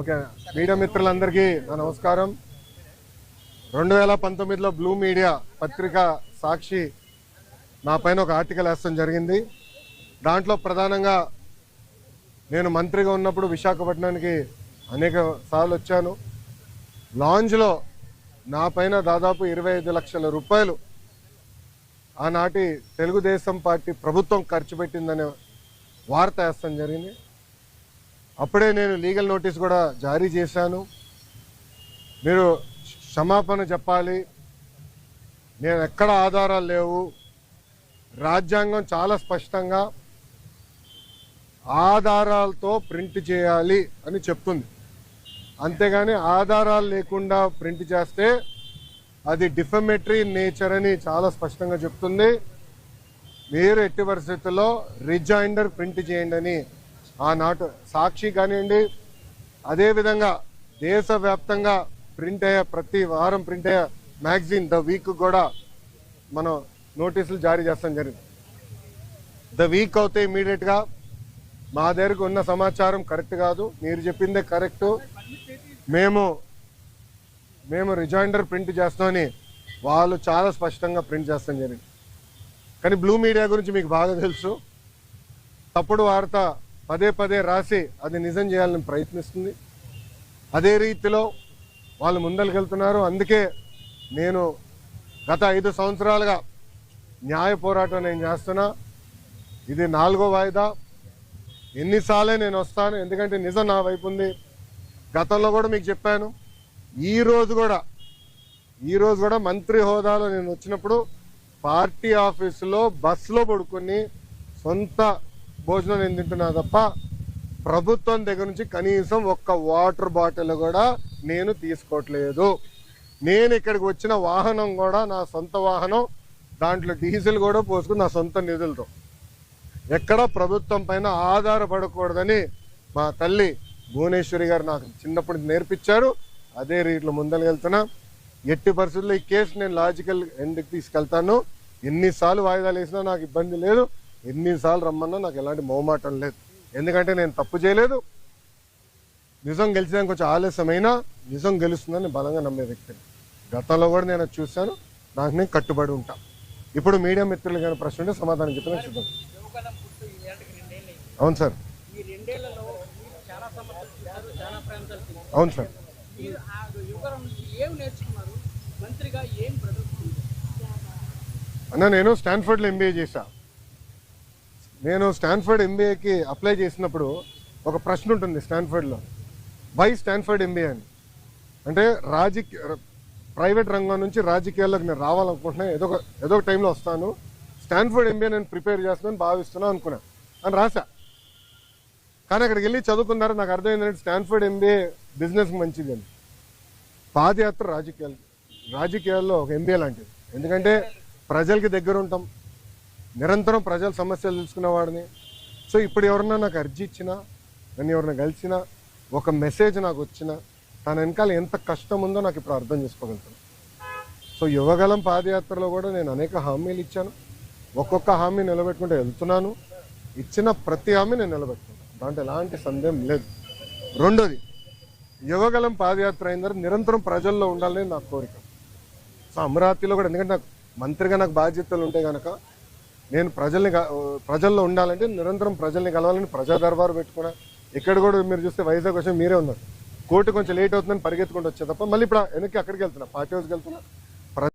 Okay. Media మిత్రులందరికీ నా నమస్కారం. రెండు వేల పంతొమ్మిదిలో బ్లూ మీడియా పత్రిక సాక్షి నా పైన ఒక ఆర్టికల్ వేస్తాం జరిగింది. దాంట్లో ప్రధానంగా నేను మంత్రిగా ఉన్నప్పుడు విశాఖపట్నానికి అనేక సార్లు వచ్చాను. లాంజ్లో నా పైన దాదాపు ఇరవై ఐదు లక్షల రూపాయలు ఆనాటి తెలుగుదేశం పార్టీ ప్రభుత్వం ఖర్చు పెట్టిందనే వార్త వేస్తాం జరిగింది. అప్పుడే నేను లీగల్ నోటీస్ కూడా జారీ చేశాను. మీరు క్షమాపణ చెప్పాలి. నేను ఎక్కడ ఆధారాలు లేవు. రాజ్యాంగం చాలా స్పష్టంగా ఆధారాలతో ప్రింట్ చేయాలి అని చెప్తుంది. అంతేగాని ఆధారాలు లేకుండా ప్రింట్ చేస్తే అది డిఫమెటరీ నేచర్ అని చాలా స్పష్టంగా చెప్తుంది. మీరు ఎట్టి పరిస్థితుల్లో రిజైండర్ ప్రింట్ చేయండి అని ఆనాటు సాక్షి కానివ్వండి అదేవిధంగా దేశవ్యాప్తంగా ప్రింట్ అయ్యే ప్రతి వారం ప్రింట్ అయ్యే మ్యాగజైన్ ద వీక్ కూడా మనం నోటీసులు జారీ చేస్తాం జరిగింది. ద వీక్ అవుతే ఇమీడియట్గా మా దగ్గరకు ఉన్న సమాచారం కరెక్ట్ కాదు మీరు చెప్పిందే కరెక్ట్. మేము మేము రిజైండర్ ప్రింట్ చేస్తామని వాళ్ళు చాలా స్పష్టంగా ప్రింట్ చేస్తాం జరిగింది. కానీ బ్లూ మీడియా గురించి మీకు బాగా తెలుసు. తప్పుడు వార్త పదే పదే రాసి అది నిజం చేయాలని ప్రయత్నిస్తుంది. అదే రీతిలో వాళ్ళు ముందరికెళ్తున్నారు అందుకే నేను గత ఐదు సంవత్సరాలుగా న్యాయ పోరాటం నేను చేస్తున్నా. ఇది నాలుగో వాయిదా. ఎన్నిసార్లే నేను వస్తాను. ఎందుకంటే నిజం నా వైపు ఉంది. గతంలో కూడా మీకు చెప్పాను. ఈ రోజు కూడా ఈ రోజు కూడా మంత్రి హోదాలో నేను వచ్చినప్పుడు పార్టీ ఆఫీసులో బస్సులో పడుకొని సొంత భోజనం నేను తింటున్నా తప్ప ప్రభుత్వం దగ్గర నుంచి కనీసం ఒక్క వాటర్ బాటిల్ కూడా నేను తీసుకోవట్లేదు. నేను ఇక్కడికి వచ్చిన వాహనం కూడా నా సొంత వాహనం దాంట్లో డీజిల్ కూడా పోసుకుని నా సొంత నిధులతో. ఎక్కడ ప్రభుత్వం పైన ఆధారపడకూడదని మా తల్లి భువనేశ్వరి గారు నాకు చిన్నప్పుడు నేర్పించారు. అదే రీట్లో ముందరకెళ్తున్నా ఎట్టి పరిస్థితుల్లో ఈ కేసు నేను లాజికల్ ఎండ్కి తీసుకెళ్తాను. ఎన్నిసార్లు వాయిదాలు వేసినా నాకు ఇబ్బంది లేదు. ఎన్నిసార్లు రమ్మన్నా నాకు ఎలాంటి మొహమాటం లేదు. ఎందుకంటే నేను తప్పు చేయలేదు. నిజం గెలిచడానికి కొంచెం ఆలస్యమైనా నిజం గెలుస్తుందని బలంగా నమ్మే వ్యక్తిని. గతంలో కూడా నేను చూశాను. నాకు నేను కట్టుబడి ఉంటా. ఇప్పుడు మీడియా మిత్రులు కానీ ప్రశ్న ఉంటే సమాధానం చెప్పిన చూద్దాం అవును సార్. అవును సార్. అన్న నేను స్టాన్ఫర్డ్లో ఎంబీఏ చేశా. నేను స్టాన్ఫర్డ్ ఎంబీఏకి అప్లై చేసినప్పుడు ఒక ప్రశ్న ఉంటుంది స్టాన్ఫర్డ్లో. బై స్టాన్ఫర్డ్ ఎంబీఏ అని? అంటే రాజకీయ ప్రైవేట్ రంగం నుంచి రాజకీయాల్లోకి నేను రావాలనుకుంటున్నాను ఏదో ఒక ఏదో ఒక టైంలో వస్తాను స్టాన్ఫర్డ్ ఎంబీఏ నేను ప్రిపేర్ చేస్తున్నాను భావిస్తున్నాను అనుకున్నా అని రాసా కానీ అక్కడికి వెళ్ళి చదువుకున్నారు నాకు అర్థమైందంటే స్టాన్ఫర్డ్ ఎంబీఏ బిజినెస్కి మంచిది అని. పాదయాత్ర రాజకీయాలు రాజకీయాల్లో ఒక ఎంబీఏ లాంటిది. ఎందుకంటే ప్రజలకి దగ్గర ఉంటాం నిరంతరం ప్రజల సమస్యలు తెలుసుకునేవాడిని సో ఇప్పుడు ఎవరన్నా నాకు అర్జీ ఇచ్చినా నన్ను ఎవరిని కలిసినా ఒక మెసేజ్ నాకు వచ్చినా తన వెనకాల ఎంత కష్టం ఉందో నాకు ఇప్పుడు అర్థం చేసుకోగలుగుతాను. సో యువగలం పాదయాత్రలో కూడా నేను అనేక హామీలు ఇచ్చాను. ఒక్కొక్క హామీ నిలబెట్టుకుంటూ వెళ్తున్నాను. ఇచ్చిన ప్రతి హామీ నేను నిలబెట్టుకుంటాను. దాంట్లో ఎలాంటి సందేహం లేదు. రెండోది యువగలం పాదయాత్ర అయిన తర్వాత నిరంతరం ప్రజల్లో ఉండాలని నా కోరిక. సో అమరావతిలో కూడా ఎందుకంటే నాకు మంత్రిగా నాకు బాధ్యతలు ఉంటే కనుక నేను ప్రజల్ని ప్రజల్లో ఉండాలంటే నిరంతరం ప్రజల్ని కలవాలని ప్రజా దర్బారు పెట్టుకున్నా. ఇక్కడ కూడా మీరు చూస్తే వైజాగ్ వచ్చి మీరే ఉన్నారు. కోర్టు కొంచెం లేట్ అవుతుందని పరిగెత్తుకుంటూ వచ్చే తప్ప మళ్ళీ ఇప్పుడు వెనక్కి అక్కడికి వెళ్తున్నా పార్టీ హౌస్కి వెళ్తున్నా.